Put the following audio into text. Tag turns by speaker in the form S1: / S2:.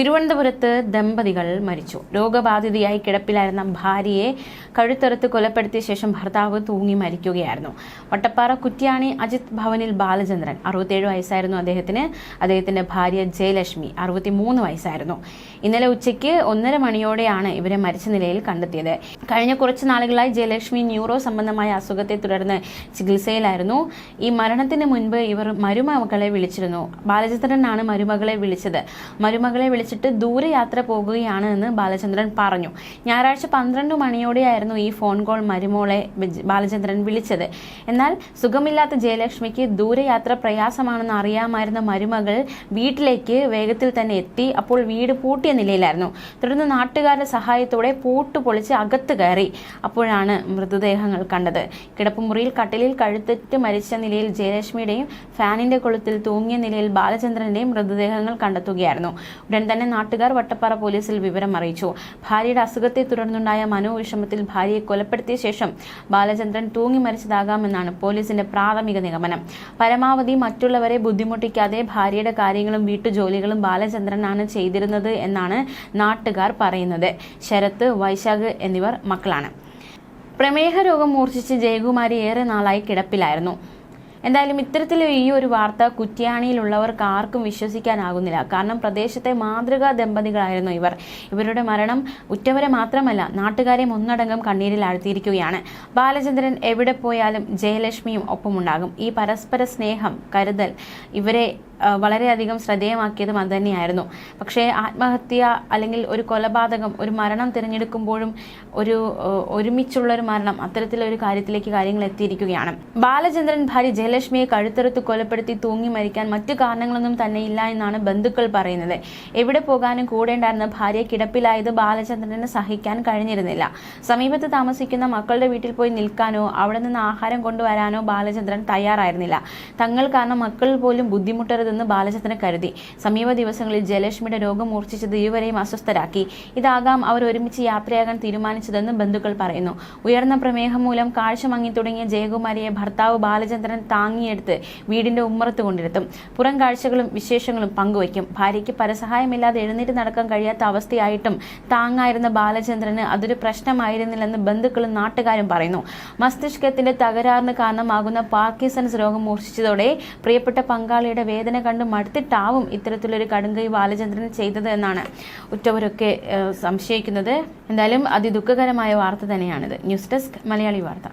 S1: തിരുവനന്തപുരത്ത് ദമ്പതികൾ മരിച്ചു. രോഗബാധിതയായി കിടപ്പിലായിരുന്ന ഭാര്യയെ കഴുത്തറുത്ത് കൊലപ്പെടുത്തിയ ശേഷം ഭർത്താവ് തൂങ്ങി മരിക്കുകയായിരുന്നു. വട്ടപ്പാറ കുറ്റ്യാണി അജിത് ഭവനിൽ ബാലചന്ദ്രൻ അറുപത്തിയേഴ് വയസ്സായിരുന്നു അദ്ദേഹത്തിന്. അദ്ദേഹത്തിന്റെ ഭാര്യ ജയലക്ഷ്മി അറുപത്തിമൂന്ന് വയസ്സായിരുന്നു. ഇന്നലെ ഉച്ചയ്ക്ക് ഒന്നര മണിയോടെയാണ് ഇവരെ മരിച്ച നിലയിൽ കണ്ടെത്തിയത്. കഴിഞ്ഞ കുറച്ച് നാളുകളായി ജയലക്ഷ്മി ന്യൂറോ സംബന്ധമായ അസുഖത്തെ തുടർന്ന് ചികിത്സയിലായിരുന്നു. ഈ മരണത്തിന് മുൻപ് ഇവർ മരുമകളെ വിളിച്ചിരുന്നു. ബാലചന്ദ്രനാണ് മരുമകളെ വിളിച്ചത്. മരുമകളെ വിളിച്ചിട്ട് ദൂരയാത്ര പോകുകയാണ് എന്ന് ബാലചന്ദ്രൻ പറഞ്ഞു. ഞായറാഴ്ച പന്ത്രണ്ട് മണിയോടെയായിരുന്നു ഈ ഫോൺ കോൾ മരുമോളെ ബാലചന്ദ്രൻ വിളിച്ചത്. എന്നാൽ സുഖമില്ലാത്ത ജയലക്ഷ്മിക്ക് ദൂരയാത്ര പ്രയാസമാണെന്ന് അറിയാമായിരുന്ന മരുമകൾ വീട്ടിലേക്ക് വേഗത്തിൽ തന്നെ എത്തി. അപ്പോൾ വീട് പൂട്ടിയ നിലയിലായിരുന്നു. തുടർന്ന് നാട്ടുകാരുടെ സഹായത്തോടെ പൂട്ട് പൊളിച്ച് അകത്ത് കയറി. അപ്പോഴാണ് മൃതദേഹങ്ങൾ കണ്ടത്. കിടപ്പുമുറിയിൽ കട്ടിലിൽ കഴുത്തിട്ട് മരിച്ച നിലയിൽ ജയലക്ഷ്മിയുടെയും ഫാനിന്റെ കൊളുത്തിൽ തൂങ്ങിയ നിലയിൽ ബാലചന്ദ്രന്റെയും മൃതദേഹങ്ങൾ കണ്ടെത്തുകയായിരുന്നു. ഉടൻ തന്നെ നാട്ടുകാർ വട്ടപ്പാറ പോലീസിൽ വിവരം അറിയിച്ചു. ഭാര്യയുടെ അസുഖത്തെ തുടർന്നുണ്ടായ മനോവിഷമത്തിൽ ഭാര്യയെ കൊലപ്പെടുത്തിയ ശേഷം ബാലചന്ദ്രൻ തൂങ്ങി മരിച്ചതാകാമെന്നാണ് പോലീസിന്റെ പ്രാഥമിക നിഗമനം. പരമാവധി മറ്റുള്ളവരെ ബുദ്ധിമുട്ടിക്കാതെ ഭാര്യയുടെ കാര്യങ്ങളും വീട്ടുജോലികളും ബാലചന്ദ്രനാണ് ചെയ്തിരുന്നത് എന്നാണ് നാട്ടുകാർ പറയുന്നത്. ശരത്ത് വൈശാഖ് എന്നിവർ മക്കളാണ്. പ്രമേഹ രോഗം മൂർച്ഛിച്ച് ജയകുമാരി ഏറെ നാളായി കിടപ്പിലായിരുന്നു. എന്തായാലും ഇത്തരത്തിൽ ഈ ഒരു വാർത്ത കുറ്റ്യാണിയിലുള്ളവർക്ക് ആർക്കും വിശ്വസിക്കാനാകുന്നില്ല. കാരണം പ്രദേശത്തെ മാതൃകാ ദമ്പതികളായിരുന്നു ഇവർ. ഇവരുടെ മരണം ഉറ്റവരെ മാത്രമല്ല നാട്ടുകാരെ ഒന്നടങ്കം കണ്ണീരിൽ ആഴ്ത്തിയിരിക്കുകയാണ്. ബാലചന്ദ്രൻ എവിടെ പോയാലും ജയലക്ഷ്മിയും ഒപ്പമുണ്ടാകും. ഈ പരസ്പര സ്നേഹം കരുതൽ ഇവരെ വളരെയധികം ശ്രദ്ധേയമാക്കിയതും അത് തന്നെയായിരുന്നു. പക്ഷേ ആത്മഹത്യ അല്ലെങ്കിൽ ഒരു കൊലപാതകം ഒരു മരണം തിരഞ്ഞെടുക്കുമ്പോഴും ഒരു ഒരുമിച്ചുള്ള ഒരു മരണം അത്തരത്തിലൊരു കാര്യത്തിലേക്ക് കാര്യങ്ങൾ എത്തിയിരിക്കുകയാണ്. ബാലചന്ദ്രൻ ഭാര്യ ജയലക്ഷ്മിയെ കഴുത്തെടുത്ത് കൊലപ്പെടുത്തി തൂങ്ങി മരിക്കാൻ മറ്റു കാരണങ്ങളൊന്നും തന്നെ ഇല്ല എന്നാണ് ബന്ധുക്കൾ പറയുന്നത്. എവിടെ പോകാനും കൂടെ ഉണ്ടായിരുന്ന ഭാര്യ കിടപ്പിലായത് ബാലചന്ദ്രന് സഹിക്കാൻ കഴിഞ്ഞിരുന്നില്ല. സമീപത്ത് താമസിക്കുന്ന മക്കളുടെ വീട്ടിൽ പോയി നിൽക്കാനോ അവിടെ നിന്ന് ആഹാരം കൊണ്ടുവരാനോ ബാലചന്ദ്രൻ തയ്യാറായിരുന്നില്ല. തങ്ങൾ കാരണം മക്കൾ പോലും ബുദ്ധിമുട്ടരുതെന്ന് ബാലചന്ദ്രൻ കരുതി. സമീപ ദിവസങ്ങളിൽ ജയലക്ഷ്മിയുടെ രോഗം മൂർച്ഛിച്ചത് ഇരുവരെയും അസ്വസ്ഥരാക്കി. ഇതാകാം അവർ ഒരുമിച്ച് യാത്രയാകാൻ തീരുമാനിച്ചതെന്ന് ബന്ധുക്കൾ പറയുന്നു. ഉയർന്ന പ്രമേഹം മൂലം കാഴ്ച മങ്ങി തുടങ്ങിയ ജയകുമാരിയെ ഭർത്താവ് ബാലചന്ദ്രൻ താങ്ങിയെടുത്ത് വീടിന്റെ ഉമ്മറത്ത് കൊണ്ടിരുത്തും. പുറം കാഴ്ചകളും വിശേഷങ്ങളും പങ്കുവയ്ക്കും. ഭാര്യയ്ക്ക് പരസഹായമില്ലാതെ എഴുന്നേറ്റ് നടക്കാൻ കഴിയാത്ത അവസ്ഥയായിട്ടും താങ്ങായിരുന്ന ബാലചന്ദ്രന് അതൊരു പ്രശ്നമായിരുന്നില്ലെന്ന് ബന്ധുക്കളും നാട്ടുകാരും പറയുന്നു. മസ്തിഷ്കത്തിന്റെ തകരാറിന് കാരണമാകുന്ന പാർക്കിൻസൺസ് രോഗം മൂർച്ഛിച്ചതോടെ പ്രിയപ്പെട്ട പങ്കാളിയുടെ വേദന കണ്ട് മടുത്തിട്ടാവും ഇത്തരത്തിലൊരു കടുങ്കൈ ബാലചന്ദ്രൻ ചെയ്തത് എന്നാണ് ഉറ്റവരൊക്കെ സംശയിക്കുന്നത്. എന്തായാലും അതിദുഃഖകരമായ വാർത്ത തന്നെയാണിത്. ന്യൂസ് ഡെസ്ക് മലയാളി വാർത്ത.